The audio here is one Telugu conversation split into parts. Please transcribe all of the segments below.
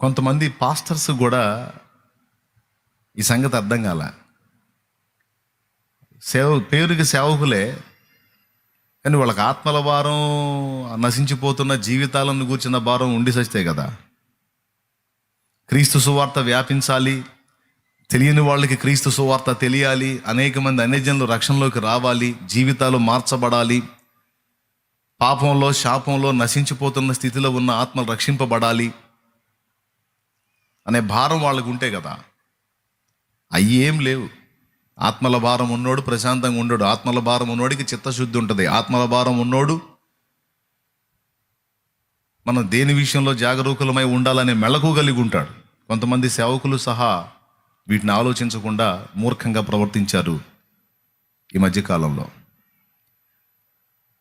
కొంతమంది పాస్టర్స్ కూడా ఈ సంగతి అర్థం కాల. సేవ పేరుకి సేవకులే కానీ వాళ్ళకి ఆత్మల భారం నశించిపోతున్న జీవితాలను కూర్చున్న భారం ఉండి సస్తే కదా. క్రీస్తు సువార్త వ్యాపించాలి తెలియని వాళ్ళకి క్రీస్తు సువార్త తెలియాలి అనేక మంది అన్యజనులు రక్షణలోకి రావాలి జీవితాలు మార్చబడాలి పాపంలో శాపంలో నశించిపోతున్న స్థితిలో ఉన్న ఆత్మలు రక్షింపబడాలి. అనే భారం వాళ్ళకు ఉంటే కదా. అవి ఏం లేవు. ఆత్మల భారం ఉన్నోడు ప్రశాంతంగా ఉండడు. ఆత్మల భారం ఉన్నోడికి చిత్తశుద్ధి ఉంటుంది. ఆత్మల భారం ఉన్నోడు మనం దేని విషయంలో జాగరూకులమై ఉండాలనే మెళకు కలిగి ఉంటాడు కొంతమంది సేవకులు సహా వీటిని ఆలోచించకుండా మూర్ఖంగా ప్రవర్తించారు ఈ మధ్యకాలంలో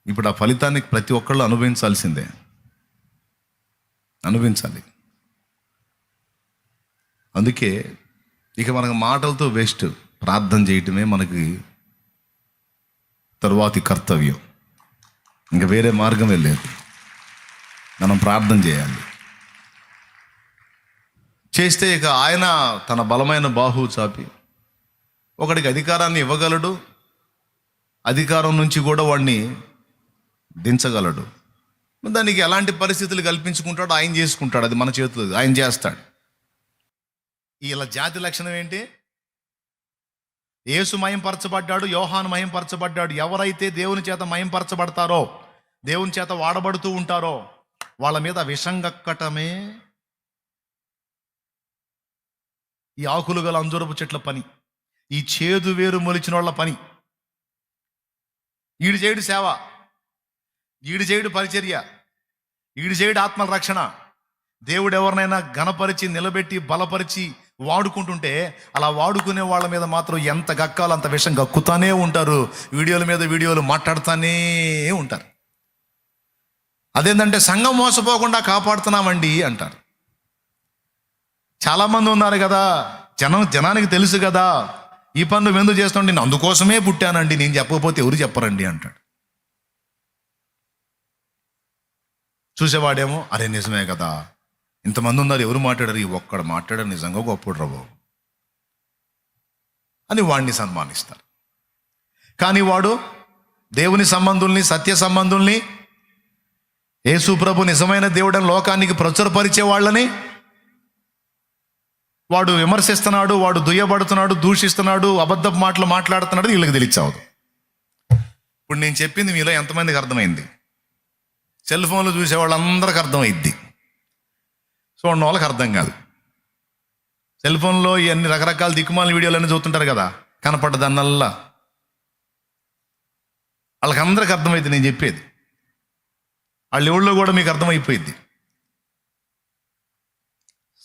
ఇప్పుడు ఆ ఫలితాన్ని ప్రతి ఒక్కళ్ళు అనుభవించాల్సిందే. అనుభవించాలి. అందుకే ఇక మనకు మాటలతో వేస్ట్. ప్రార్థన చేయటమే మనకి తరువాతి కర్తవ్యం. ఇంకా వేరే మార్గం లేదు. మనం ప్రార్థన చేయాలి. చేస్తే ఇక ఆయన తన బలమైన బాహు చాపి ఒకడికి అధికారాన్ని ఇవ్వగలడు అధికారం నుంచి కూడా వాడిని దించగలడు. దానికి ఎలాంటి పరిస్థితులు కల్పించుకుంటాడో ఆయన చేసుకుంటాడు అది మన చేతులు ఆయన చేస్తాడు. వీళ్ళ జాతి లక్షణం ఏంటి? యేసు మయంపరచబడ్డాడు యోహాను మయంపరచబడ్డాడు ఎవరైతే దేవుని చేత మయంపరచబడతారో దేవుని చేత వాడబడుతూ ఉంటారో వాళ్ళ మీద విషం కక్కటమే. ఈ ఆకులు గల అంజురపు చెట్ల పని ఈ చేదు వేరు మొలిచిన వాళ్ళ పని. ఈడు చేయుడు సేవ ఈడు చేయుడు పరిచర్య ఈడు చేయుడు ఆత్మల రక్షణ దేవుడు ఎవరినైనా ఘనపరిచి నిలబెట్టి బలపరిచి వాడుకుంటుంటే అలా వాడుకునే వాళ్ళ మీద మాత్రం ఎంత గక్కాలో అంత విషం గక్కుతానే ఉంటారు. వీడియోల మీద వీడియోలు మాట్లాడుతూనే ఉంటారు. అదేంటంటే సంఘం మోసపోకుండా కాపాడుతున్నామండి అంటారు. చాలామంది ఉన్నారు కదా జనం జనానికి తెలుసు కదా ఈ పనులు ఎందుకు చేస్తుంటే నేను అందుకోసమే పుట్టానండి నేను చెప్పకపోతే ఎవరు చెప్పరండి అంటాడు. చూసేవాడేమో అరే నిజమే కదా ఇంతమంది ఉన్నారు ఎవరు మాట్లాడారు? ఈ ఒక్కడ మాట్లాడారు నిజంగా గొప్పడు రాబు అని వాడిని సన్మానిస్తారు. కానీ వాడు దేవుని సంబంధుల్ని సత్య సంబంధుల్ని యేసుప్రభు నిజమైన దేవుడని లోకానికి ప్రచురపరిచే వాళ్ళని వాడు విమర్శిస్తున్నాడు వాడు దుయ్యబడుతున్నాడు దూషిస్తున్నాడు అబద్ధపు మాటలు మాట్లాడుతున్నాడు వీళ్ళకి తెలియచావదు ఇప్పుడు నేను చెప్పింది మీలో ఎంతమందికి అర్థమైంది? సెల్ ఫోన్లు చూసే వాళ్ళందరికీ అర్థమైద్ది. చూడండి వాళ్ళకి అర్థం కాదు. సెల్ ఫోన్లో ఇవన్నీ రకరకాల దిక్కుమాల వీడియోలన్నీ చూస్తుంటారు కదా కనపడ్డదన్నల్లా వాళ్ళకందరికి వాళ్ళకి అర్థమైంది నేను చెప్పేది. వాళ్ళ ఊళ్ళో కూడా మీకు అర్థమైపోయింది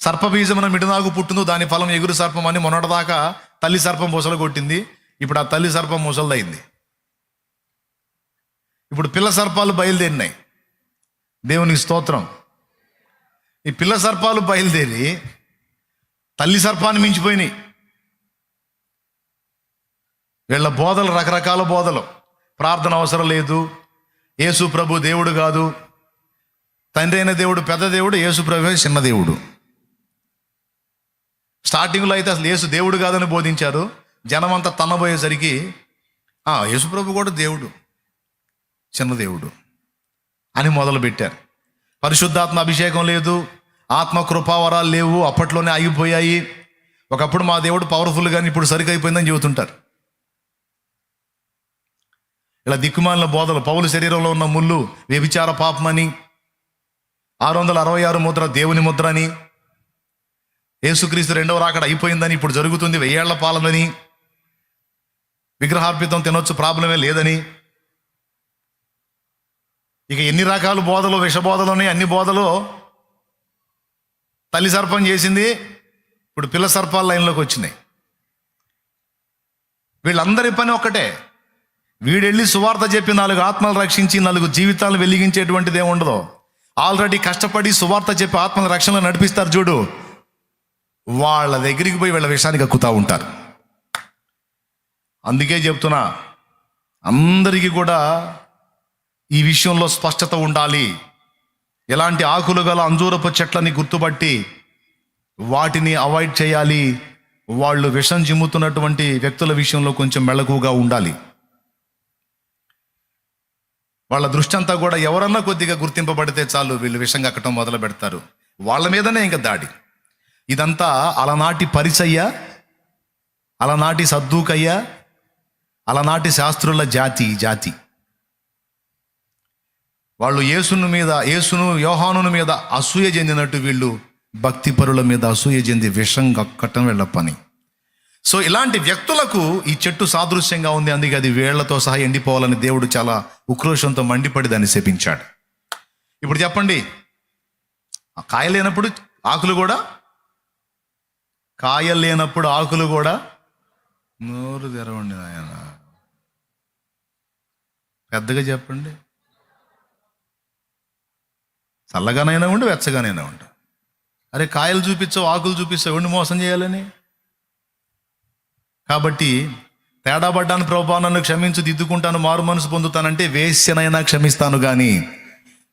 సర్పబీజమున మిడునాగు పుట్టిందో దాని ఫలం ఎగురు సర్పం అని మొన్నటిదాకా తల్లి సర్పం మూసలు కొట్టింది ఇప్పుడు ఆ తల్లి సర్పం మూసలదైంది. ఇప్పుడు పిల్ల సర్పాలు బయలుదేరినాయి. దేవునికి స్తోత్రం. ఈ పిల్ల సర్పాలు బయలుదేరి తల్లి సర్పాన్ని మించిపోయినాయి. వీళ్ళ బోధలు రకరకాల బోధలు. ప్రార్థన అవసరం లేదు. యేసు ప్రభు దేవుడు కాదు. తండ్రి అయిన దేవుడు పెద్ద దేవుడు యేసు ప్రభు చిన్న దేవుడు. స్టార్టింగ్లో అయితే అసలు యేసు దేవుడు కాదని బోధించారు. జనమంతా తన్నబోయేసరికి యేసు ప్రభు కూడా దేవుడు చిన్న దేవుడు అని మొదలుపెట్టారు. పరిశుద్ధాత్మ అభిషేకం లేదు ఆత్మ కృపావరాలు లేవు అప్పట్లోనే ఆగిపోయాయి. ఒకప్పుడు మా దేవుడు పవర్ఫుల్ కానీ ఇప్పుడు సరికైపోయిందని చెబుతుంటారు. ఇలా దిక్కుమాలిన బోధలు పౌలు శరీరంలో ఉన్న ముళ్ళు వ్యభిచార పాపమని ఆరు వందల అరవై ఆరు ముద్ర దేవుని ముద్ర అని యేసుక్రీస్తు రెండవ రాకడ అయిపోయిందని ఇప్పుడు జరుగుతుంది వెయ్యేళ్ళ పాలనని విగ్రహార్పితం తినొచ్చు ప్రాబ్లమే లేదని ఇక ఎన్ని రకాల బోధలు విషబోధలు ఉన్నాయి అన్ని బోధలు తల్లి సర్పం చేసింది ఇప్పుడు పిల్ల సర్పాల లైన్లోకి వచ్చినాయి. వీళ్ళందరి పని ఒక్కటే. వీడెళ్ళి సువార్త చెప్పి నాలుగు ఆత్మలు రక్షించి నాలుగు జీవితాలను వెలిగించేటువంటిది ఏముండదు ఆల్రెడీ కష్టపడి సువార్త చెప్పి ఆత్మల రక్షణలో నడిపిస్తారు చూడు. వాళ్ళ దగ్గరికి పోయి వీళ్ళ విషయానికి ఎక్కుతా ఉంటారు. అందుకే చెప్తున్నా అందరికీ కూడా ఈ విషయంలో స్పష్టత ఉండాలి. ఎలాంటి ఆకులు గల అంజూరపు చెట్లని గుర్తుపట్టి వాటిని అవాయిడ్ చేయాలి. వాళ్ళు విషం చిమ్ముతున్నటువంటి వ్యక్తుల విషయంలో కొంచెం మెళకువగా ఉండాలి. వాళ్ళ దృష్టి అంతా కూడా ఎవరన్నా కొద్దిగా గుర్తింపబడితే చాలు వీళ్ళు విషం కక్కటం మొదలు పెడతారు. వాళ్ళ మీదనే ఇంకా దాడి. ఇదంతా అలనాటి పరిచయ్య అలనాటి సద్దూకయ్య అలనాటి శాస్త్రుల జాతి ఈ జాతి. వాళ్ళు యేసును మీద యేసును యోహానుని మీద అసూయ చెందినట్టు వీళ్ళు భక్తి పరుల మీద అసూయ చెంది విషం కక్కటం వీళ్ళ పని. సో ఇలాంటి వ్యక్తులకు ఈ చెట్టు సాదృశ్యంగా ఉంది అందుకే అది వేళ్ళతో సహా ఎండిపోవాలని దేవుడు చాలా ఉక్రోషంతో మండిపడి దాన్ని శపించాడు. ఇప్పుడు చెప్పండి ఆ కాయ లేనప్పుడు ఆకులు కూడా? కాయ లేనప్పుడు ఆకులు కూడా? నోరు తెరవండి ఆయన పెద్దగా చెప్పండి. చల్లగానైనా ఉండి వెచ్చగానైనా ఉండు. అరే కాయలు చూపించావు ఆకులు చూపిస్తావు ఎవరిని మోసం చేయాలని? కాబట్టి తేడా పడ్డాను ప్రభా నన్ను క్షమించు దిద్దుకుంటాను మారు మనసు పొందుతానంటే వేశ్యనైనా క్షమిస్తాను కానీ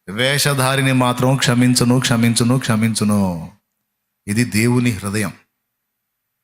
వేషధారిని మాత్రం క్షమించును క్షమించును క్షమించును. ఇది దేవుని హృదయం.